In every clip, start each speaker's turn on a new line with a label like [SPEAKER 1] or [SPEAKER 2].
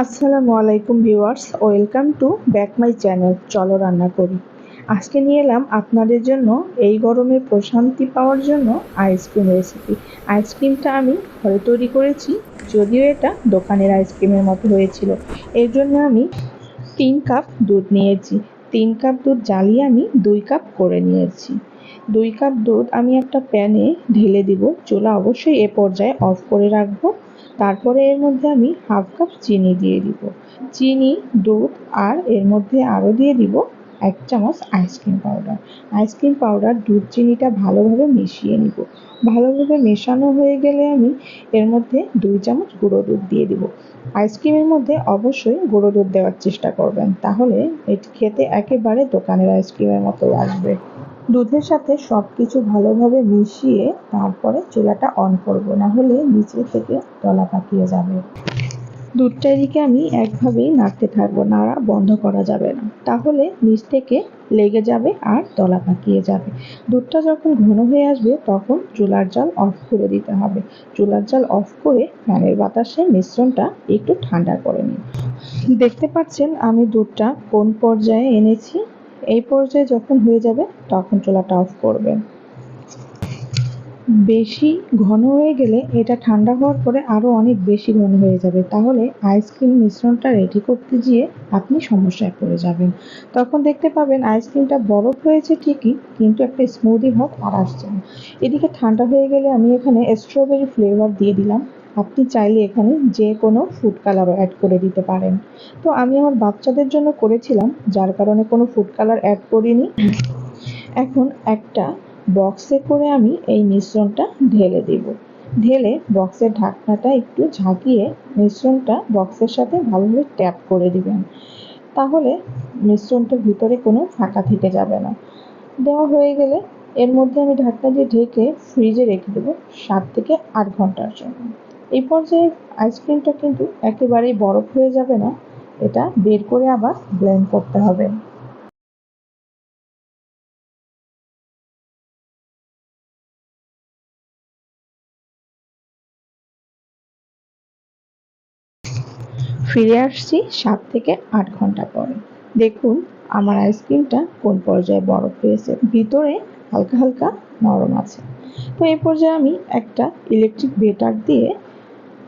[SPEAKER 1] আসসালামু আলাইকুম viewers, welcome to back my channel, চলো রান্না করি। আজকে নিয়ে এলাম আপনাদের জন্য এই গরমে প্রশান্তি পাওয়ার জন্য আইসক্রিম রেসিপি আইসক্রিমটা আমি ঘরে তৈরি করেছি, যদিও এটা দোকানের আইসক্রিমের মতো হয়েছিল। এর জন্য আমি তিন কাপ দুধ নিয়েছি। তিন কাপ দুধ জ্বালিয়ে আমি দুই কাপ করে নিয়েছি। দুই কাপ দুধ আমি একটা প্যানে ঢেলে দিব। চুলা অবশ্যই এ পর্যায়ে অফ করে রাখব। তারপরে এর মধ্যে আমি হাফ কাপ চিনি দিয়ে দিব। চিনি, দুধ আর এর মধ্যে আরও দিয়ে দিব এক চামচ আইসক্রিম পাউডার আইসক্রিম পাউডার দুধ চিনিটা ভালোভাবে মিশিয়ে নিব। ভালোভাবে মেশানো হয়ে গেলে আমি এর মধ্যে দুই চামচ গুঁড়ো দুধ দিয়ে দিব। আইসক্রিমের মধ্যে অবশ্যই গুঁড়ো দুধ দেওয়ার চেষ্টা করবেন। তাহলে এটি খেতে একেবারে দোকানের আইসক্রিমের মতো আসবে দুধের সাথে সব কিছু ভালোভাবে মিশিয়ে তারপরে চুলাটা অন করব না হলে নিচে থেকে তলা পাকিয়ে যাবে। দুধটা এদিকে আমি একভাবেই নাড়তে থাকব, নাড়া বন্ধ করা যাবে না। তাহলে নিচ থেকে লেগে যাবে আর তলা পাকিয়ে যাবে। দুধটা যখন ঘন হয়ে আসবে, তখন চুলার জল অফ করে দিতে হবে। চুলার জল অফ করে ফ্যানের বাতাসে মিশ্রণটা একটু ঠান্ডা করে নিন। দেখতে পাচ্ছেন আমি দুধটা কোন পর্যায়ে এনেছি? এই পর্যায়ে যখন হয়ে যাবে, তখন চুলাটা অফ করবেন বেশি ঘন হয়ে গেলে এটা ঠান্ডা হওয়ার পরে আরও অনেক বেশি ঘন হয়ে যাবে। তাহলে আইসক্রিম মিশ্রণটা রেডি করতে গিয়ে আপনি সমস্যায় পড়ে যাবেন। তখন দেখতে পাবেন আইসক্রিমটা বরফ হয়েছে ঠিকই, কিন্তু একটা স্মুদি ভাব আর আসছে না। এদিকে ঠান্ডা হয়ে গেলে আমি এখানে স্ট্রবেরি ফ্লেভার দিয়ে দিলাম। আপনি চাইলে এখানে যে কোনো ফুড কালারও অ্যাড করে দিতে পারেন। তো আমি আমার বাচ্চাদের জন্য করেছিলাম, যার কারণে কোনো ফুড কালার অ্যাড করিনি। এখন একটা বক্সে করে আমি এই মিশ্রণটা ঢেলে দেব। ঢেলে বক্সের ঢাকনাটা একটু ঝাঁকিয়ে মিশ্রণটা বক্সের সাথে ভালোভাবে ট্যাপ করে দিবেন। তাহলে মিশ্রণটার ভিতরে কোনো ফাঁকা থেকে যাবে না। দেওয়া হয়ে গেলে এর মধ্যে আমি ঢাকনা দিয়ে ঢেকে ফ্রিজে রেখে দেবো সাত থেকে আট ঘণ্টার জন্য। এই পর্যায়ে আইসক্রিমটা কিন্তু একেবারেই বরফ হয়ে যাবে না। এটা বের করে আবার ব্লেন্ড করতে হবে। ফিরে আসছি সাত থেকে আট ঘণ্টা পরে। দেখুন, আমার আইসক্রিমটা কোন পর্যায়ে বরফ হয়েছে। ভিতরে হালকা হালকা নরম আছে। তো এই পর্যায়ে আমি একটা ইলেকট্রিক বেটার দিয়ে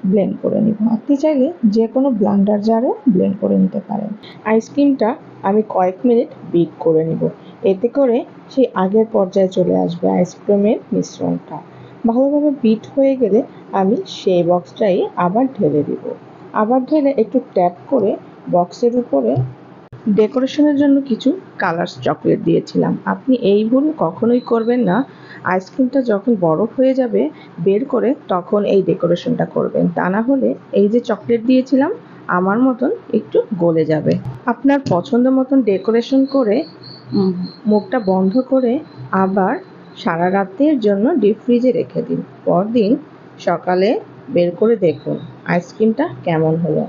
[SPEAKER 1] ব্লেন্ড করে নিব। আপনি চাইলে যে কোনো ব্লান্ডার জারে ব্লেন্ড করে নিতে পারেন। আইসক্রিমটা আমি কয়েক মিনিট বিট করে নিব। এতে করে সেই আগের পর্যায়ে চলে আসবে আইসক্রিমের মিশ্রণটা। ভালোভাবে বিট হয়ে গেলে আমি সেই বক্সটাই আবার ঢেলে দিব। আবার ঢেলে একটু ট্যাপ করে বক্সের উপরে ডেকোরেশনের জন্য কিছু কালার্স চকলেট দিয়েছিলাম। আপনি এই ভুল কখনোই করবেন না। আইসক্রিমটা যখন বরফ হয়ে যাবে, বের করে তখন এই ডেকোরেশনটা করবেন। তা না হলে এই যে চকলেট দিয়েছিলাম, আমার মতন একটু গলে যাবে। আপনার পছন্দ মতন ডেকোরেশন করে মুখটা বন্ধ করে আবার সারা রাতের জন্য ডিপ ফ্রিজে রেখে দিন। পরদিন সকালে বের করে দেখুন আইসক্রিমটা কেমন হলো।